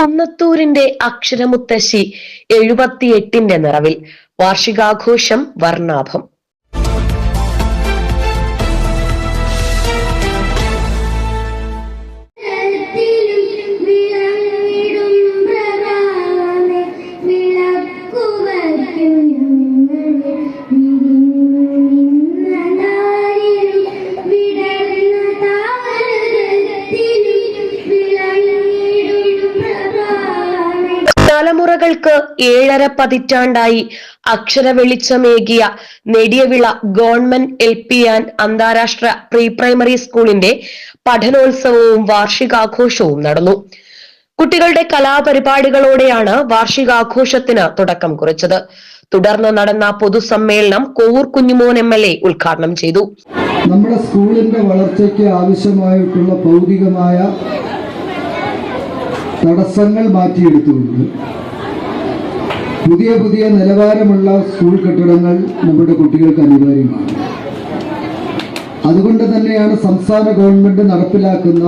കുന്നത്തൂരിന്റെ അക്ഷരമുത്തശ്ശി എഴുപത്തിയെട്ടിന്റെ നിറവിൽ. വാർഷികാഘോഷം വർണാഭം. Thank വിളങ്ങിടും തലമുറകൾക്ക് ഏഴര പതിറ്റാണ്ടായി അക്ഷര വെളിച്ചമേകിയ Nediyavila government L P and അന്താരാഷ്ട്ര പ്രീ പ്രൈമറി സ്കൂളിന്റെ പഠനോത്സവവും വാർഷികാഘോഷവും നടന്നു. കുട്ടികളുടെ കലാപരിപാടികളോടെയാണ് വാർഷികാഘോഷത്തിന് തുടക്കം കുറിച്ചത്. തുടർന്ന് നടന്ന പൊതുസമ്മേളനം Kovoor Kunjumon M L A ഉദ്ഘാടനം ചെയ്തു. നമ്മുടെ സ്കൂളിന്റെ വളർച്ചയ്ക്ക് ആവശ്യമായിട്ടുള്ള ഭൗതികമായ തടസ്സങ്ങൾ മാറ്റിയെടുത്തുകൊണ്ട് പുതിയ പുതിയ നിലവാരമുള്ള സ്കൂൾ കെട്ടിടങ്ങൾ നമ്മുടെ കുട്ടികൾക്ക് അനിവാര്യമാണ്. അതുകൊണ്ട് തന്നെയാണ് സംസ്ഥാന ഗവൺമെന്റ് നടപ്പിലാക്കുന്ന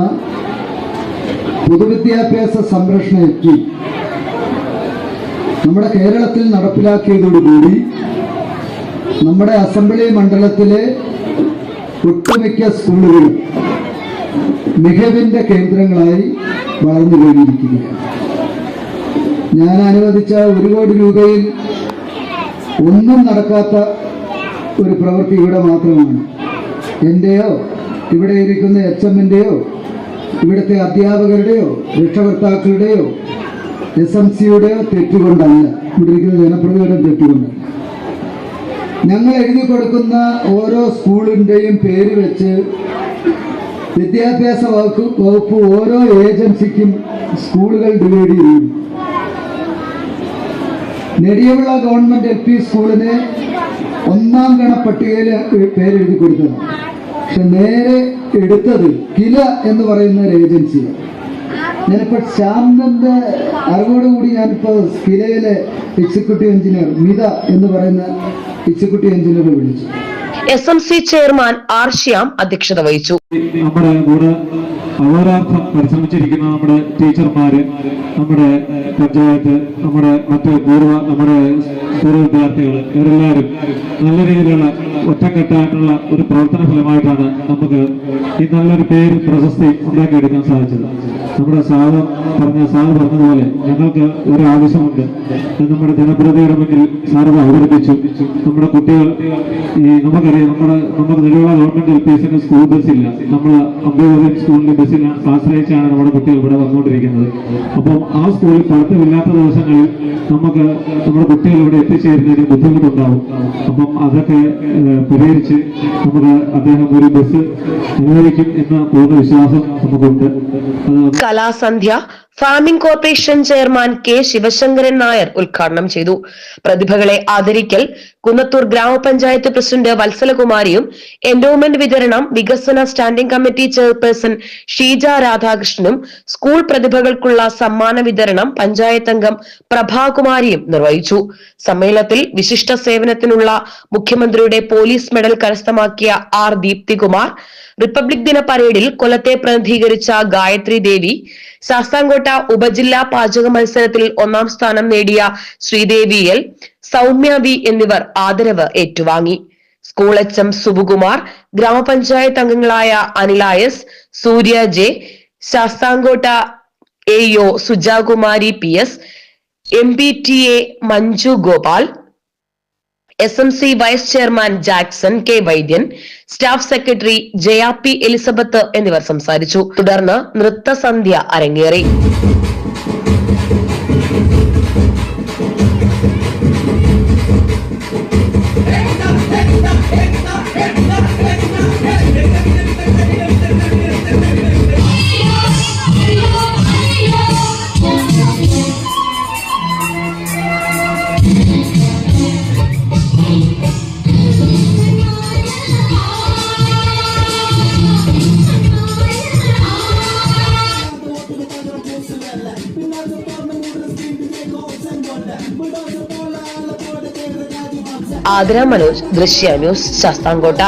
പൊതുവിദ്യാഭ്യാസ സംരക്ഷണ യജ്ഞം നമ്മുടെ കേരളത്തിൽ നടപ്പിലാക്കിയതോടുകൂടി നമ്മുടെ അസംബ്ലി മണ്ഡലത്തിലെ ഒട്ടുമിക്ക സ്കൂളുകളും മികവിന്റെ കേന്ദ്രങ്ങളായി വളർന്നു കഴിഞ്ഞിരിക്കുകയാണ് ഞാൻ അനുവദിച്ച ഒരു കോടി രൂപയിൽ ഒന്നും നടക്കാത്ത ഒരു പ്രവൃത്തി ഇവിടെ മാത്രമാണ്. എന്റെയോ ഇവിടെ ഇരിക്കുന്ന എച്ച് എമ്മിന്റെയോ ഇവിടുത്തെ അധ്യാപകരുടെയോ രക്ഷകർത്താക്കളുടെയോ എസ് എം സിയുടെയോ തെറ്റുകൊണ്ടല്ല. ഇവിടെ ഇരിക്കുന്ന ജനപ്രതിയുടെ തെറ്റുകൊണ്ട്. ഞങ്ങൾ എഴുതി കൊടുക്കുന്ന ഓരോ സ്കൂളിന്റെയും പേര് വെച്ച് വിദ്യാഭ്യാസ വകുപ്പ് വകുപ്പ് ഓരോ ഏജൻസിക്കും സ്കൂളുകൾ ഡിവൈഡ് ചെയ്യും. നെടിയവിള ഗവൺമെന്റ് എൽ പി സ്കൂളിന് ഒന്നാം ഗണ പട്ടികയിൽ പേരെഴുതി കൊടുത്തത്. പക്ഷെ നേരെ എടുത്തത് കില എന്ന് പറയുന്ന ഒരു ഏജൻസിയാണ് ഞാനിപ്പോ ശ്യാമന്റെ അറിവോടുകൂടി ഞാനിപ്പോ കിലയിലെ എക്സിക്യൂട്ടീവ് എഞ്ചിനീയർ മിത എന്ന് പറയുന്ന എക്സിക്യൂട്ടീവ് എഞ്ചിനീയറെ വിളിച്ചു. S M C chairman R Shyam അധ്യക്ഷത വഹിച്ചു. നമ്മുടെ കൂടെ അഹോരാർത്ഥം പരിശ്രമിച്ചിരിക്കുന്ന നമ്മുടെ ടീച്ചർമാര് നമ്മുടെ പഞ്ചായത്ത് നമ്മുടെ മറ്റ് പൂർവ നമ്മുടെ പൂർവ വിദ്യാർത്ഥികൾ ഇവരെല്ലാവരും നല്ല രീതിയിലുള്ള ഒറ്റക്കെട്ടായിട്ടുള്ള ഒരു പ്രവർത്തന ഫലമായിട്ടാണ് നമുക്ക് ഈ നല്ലൊരു പേര് പ്രശസ്തി ഉണ്ടാക്കിയെടുക്കാൻ സാധിച്ചത്. നമ്മുടെ സാറ് പറഞ്ഞ സാറ് പറഞ്ഞതുപോലെ ഞങ്ങൾക്ക് ഒരു ആവശ്യമുണ്ട്. നമ്മുടെ ജനപ്രതിയുടെ മുന്നിൽ സാറ് അവതരിപ്പിച്ചു. നമ്മുടെ കുട്ടികൾ ഈ നമുക്കറിയാം നമ്മുടെ നമുക്ക് നിലവിലുള്ള ഗവൺമെന്റ് എൽ പി എസിന് സ്കൂൾ ബസ്സില്ല നമ്മൾ അംബേദ്കർ സ്കൂളിന്റെ ബസ്സിൽ ആശ്രയിച്ചാണ് നമ്മുടെ കുട്ടികൾ ഇവിടെ വന്നുകൊണ്ടിരിക്കുന്നത്. അപ്പം ആ സ്കൂളിൽ പഠിത്തമില്ലാത്ത ദിവസങ്ങളിൽ നമുക്ക് നമ്മുടെ കുട്ടികൾ ഇവിടെ എത്തിച്ചേരുന്നതിന് ബുദ്ധിമുട്ടുണ്ടാവും. അപ്പം അതൊക്കെ പരിഹരിച്ച് നമുക്ക് അദ്ദേഹം ഒരു ബസ് അനുവദിക്കും എന്ന പൂർണ വിശ്വാസം നമുക്കുണ്ട്. Kalasandhya farming corporation chairman K Sivasankaran Nair ഉദ്ഘാടനം ചെയ്തു. പ്രതിഭകളെ ആദരിക്കൽ കുന്നത്തൂർ ഗ്രാമപഞ്ചായത്ത് പ്രസിഡന്റ് വത്സലകുമാരിയും എൻഡോമെന്റ് വിതരണം വികസന സ്റ്റാൻഡിംഗ് കമ്മിറ്റി ചെയർപേഴ്സൺ ഷീജ രാധാകൃഷ്ണനും സ്കൂൾ പ്രതിഭകൾക്കുള്ള സമ്മാന വിതരണം പഞ്ചായത്ത് അംഗം പ്രഭാകുമാരിയും നിർവഹിച്ചു. സമ്മേളനത്തിൽ വിശിഷ്ട സേവനത്തിനുള്ള മുഖ്യമന്ത്രിയുടെ പോലീസ് മെഡൽ കരസ്ഥമാക്കിയ ആർ ദീപ്തികുമാർ റിപ്പബ്ലിക് ദിന പരേഡിൽ കൊലത്തെ പ്രതിനിധീകരിച്ച ഗായത്രി ദേവി ശാസ്താംകോട്ട ഉപജില്ലാ പാചക മത്സരത്തിൽ ഒന്നാം സ്ഥാനം നേടിയ ശ്രീദേവി എൽ സൗമ്യ വി എന്നിവർ ആദരവ് ഏറ്റുവാങ്ങി. സ്കൂൾ എച്ച് എം സുബുകുമാർ ഗ്രാമപഞ്ചായത്ത് അംഗങ്ങളായ അനിലായസ് Surya J Sasthamcotta A Sujakumari P S M B T A Manju Gopal S M C vice chairman Jackson K Vaidyan staff secretary Jaya P Elizabeth എന്നിവർ സംസാരിച്ചു. തുടർന്ന് നൃത്തസന്ധ്യ അരങ്ങേറി. ആതിര മനോജ് ദൃശ്യ ന്യൂസ് ശാസ്താംകോട്ട.